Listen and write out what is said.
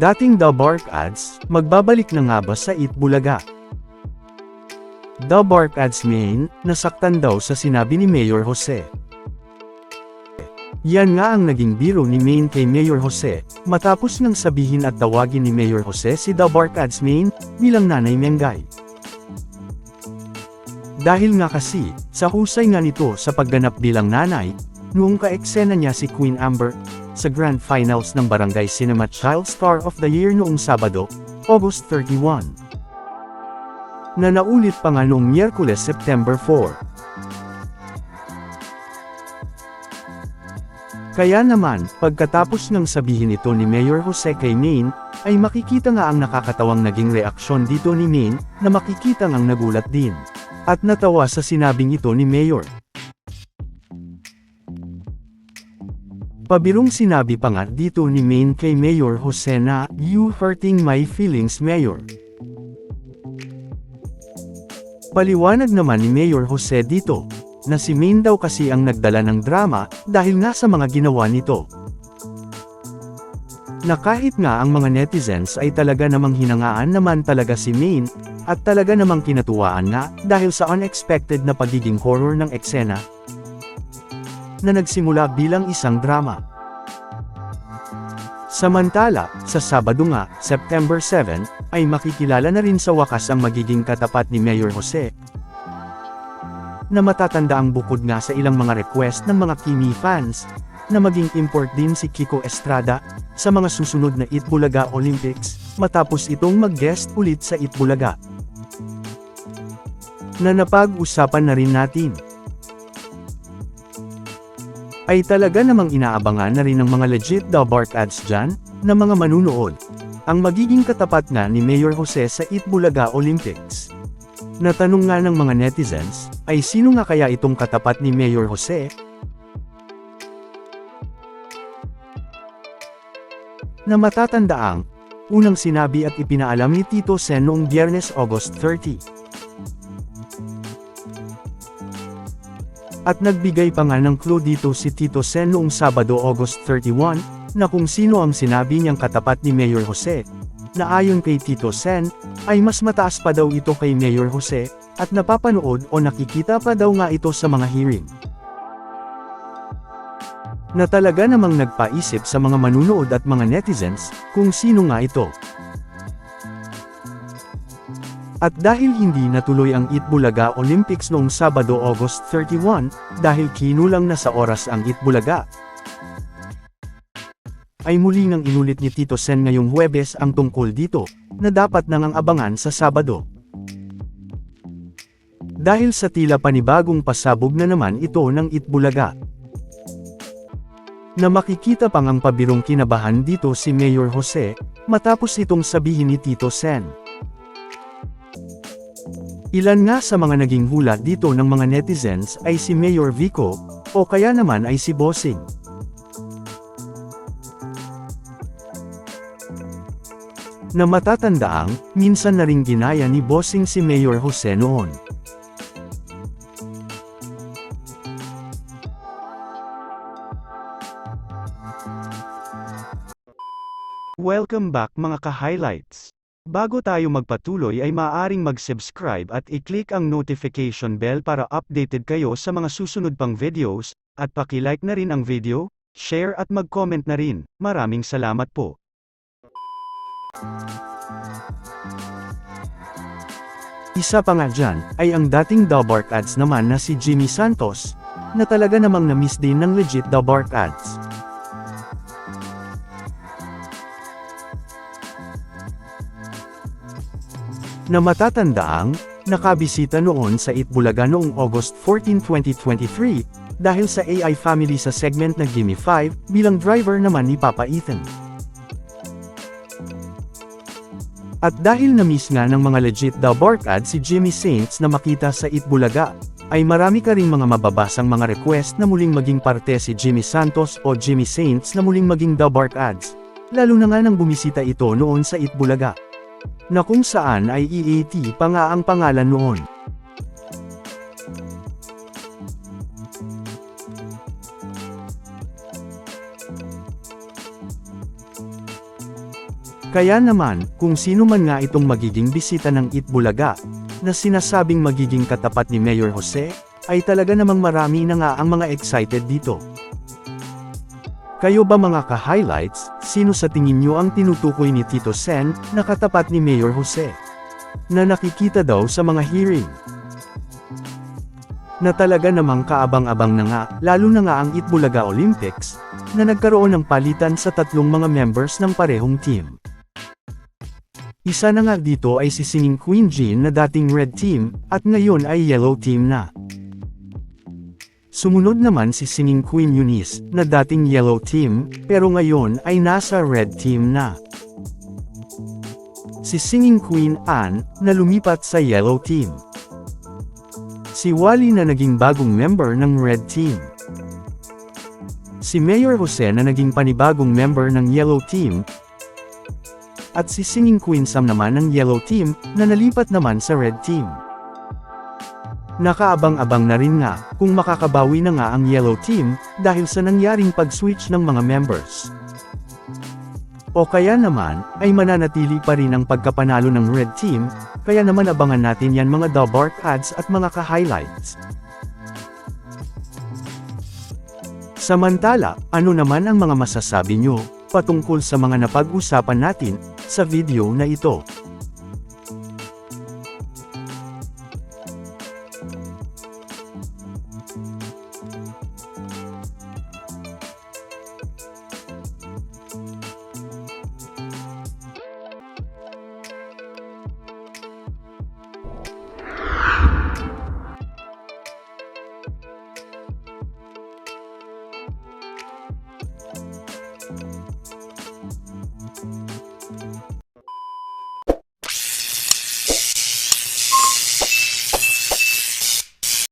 Dating The Bark Ads, magbabalik na nga ba sa Eat Bulaga? The Bark Ads main, nasaktan daw sa sinabi ni Mayor Jose. Yan nga ang naging biro ni Main kay Mayor Jose, matapos nang sabihin at tawagin ni Mayor Jose si The Bark Ads main, bilang nanay Mengay. Dahil nga kasi, sa husay nga nito sa pagganap bilang nanay, noong ka-eksena niya si Queen Amber, sa Grand Finals ng Barangay Cinema Child Star of the Year noong Sabado, August 31. Na naulit pa nga noong Miyerkules September 4. Kaya naman, pagkatapos ng sabihin ito ni Mayor Jose kay Maine, ay makikita nga ang nakakatawang naging reaksyon dito ni Maine, na makikita ngang nagulat din. At natawa sa sinabing ito ni Mayor. Pabirong sinabi pa nga dito ni Maine kay Mayor Jose na, You hurting my feelings Mayor. Paliwanag naman ni Mayor Jose dito, na si Maine daw kasi ang nagdala ng drama, dahil nga sa mga ginawa nito. Na kahit nga ang mga netizens ay talaga namang hinangaan naman talaga si Maine, at talaga namang kinatuwaan nga, dahil sa unexpected na pagiging horror ng eksena, na nagsimula bilang isang drama. Samantala, sa Sabado nga, September 7, ay makikilala na rin sa wakas ang magiging katapat ni Mayor Jose. Na matatanda ang bukod nga sa ilang mga request ng mga Kimi fans, na maging import din si Kiko Estrada, sa mga susunod na Itbulaga Olympics, matapos itong mag-guest ulit sa Itbulaga. Na napag-usapan na rin natin ay talaga namang inaabangan na rin ng mga legit The Bark ads dyan, na mga manunood. Ang magiging katapat nga ni Mayor Jose sa Itbulaga Olympics. Natanong nga ng mga netizens, ay sino nga kaya itong katapat ni Mayor Jose? Na matatandaang, unang sinabi at ipinaalam ni Tito Sen noong Biyernes August 30. At nagbigay pa nga ng clue dito si Tito Sen noong Sabado August 31, na kung sino ang sinabi niyang katapat ni Mayor Jose. Na ayon kay Tito Sen, ay mas mataas pa daw ito kay Mayor Jose, at napapanood o nakikita pa daw nga ito sa mga hearing. Na talaga namang nagpaisip sa mga manunood at mga netizens, kung sino nga ito. At dahil hindi natuloy ang Itbulaga Olympics noong Sabado August 31, dahil kinulang na sa oras ang Itbulaga, ay muli nang inulit ni Tito Sen ngayong Huwebes ang tungkol dito, na dapat nang ang abangan sa Sabado. Dahil sa tila panibagong pasabog na naman ito ng Itbulaga. Na makikita pang ang pabirong kinabahan dito si Mayor Jose, matapos itong sabihin ni Tito Sen. Ilan nga sa mga naging hula dito ng mga netizens ay si Mayor Vico, o kaya naman ay si Bossing. Na matatandaang, minsan na ring ginaya ni Bossing si Mayor Jose noon. Welcome back mga ka-highlights. Bago tayo magpatuloy ay maaaring mag-subscribe at i-click ang notification bell para updated kayo sa mga susunod pang videos, at paki-like na rin ang video, share at mag-comment na rin. Maraming salamat po. Isa pa nga dyan, ay ang dating The Bark Ads naman na si Jimmy Santos, na talaga namang na-miss din ng legit The Bark Ads. Na matatandaang, nakabisita noon sa Itbulaga noong August 14, 2023, dahil sa AI family sa segment na Gimme 5, bilang driver naman ni Papa Ethan. At dahil na-miss nga ng mga legit The Bark ad si Jimmy Saints na makita sa Itbulaga, ay marami ka ring mga mababasang mga request na muling maging parte si Jimmy Santos o Jimmy Saints na muling maging The Bark ads, lalo na nga nang bumisita ito noon sa Itbulaga na kung saan ay EAT pa nga ang pangalan noon. Kaya naman, kung sino man nga itong magiging bisita ng Itbulaga, na sinasabing magiging katapat ni Mayor Jose, ay talaga namang marami na nga ang mga excited dito. Kayo ba mga ka-highlights, sino sa tingin nyo ang tinutukoy ni Tito Sen, na katapat ni Mayor Jose? Na nakikita daw sa mga hearing. Na talaga namang kaabang-abang na nga, lalo na nga ang Itbulaga Olympics, na nagkaroon ng palitan sa tatlong mga members ng parehong team. Isa na nga dito ay si Singing Queen Jean na dating red team, at ngayon ay yellow team na. Sumunod naman si Singing Queen Eunice, na dating yellow team, pero ngayon ay nasa red team na. Si Singing Queen Anne, na lumipat sa yellow team. Si Wally na naging bagong member ng red team. Si Mayor Jose na naging panibagong member ng yellow team, at si Singing Queen Sam naman ng Yellow Team, na nalipat naman sa Red Team. Nakaabang-abang na rin nga, kung makakabawi na nga ang Yellow Team, dahil sa nangyaring pag-switch ng mga members. O kaya naman, ay mananatili pa rin ang pagkapanalo ng Red Team, kaya naman abangan natin yan mga Dabark ads at mga ka-highlights. Samantala, ano naman ang mga masasabi nyo, patungkol sa mga napag-usapan natin, sa video na ito.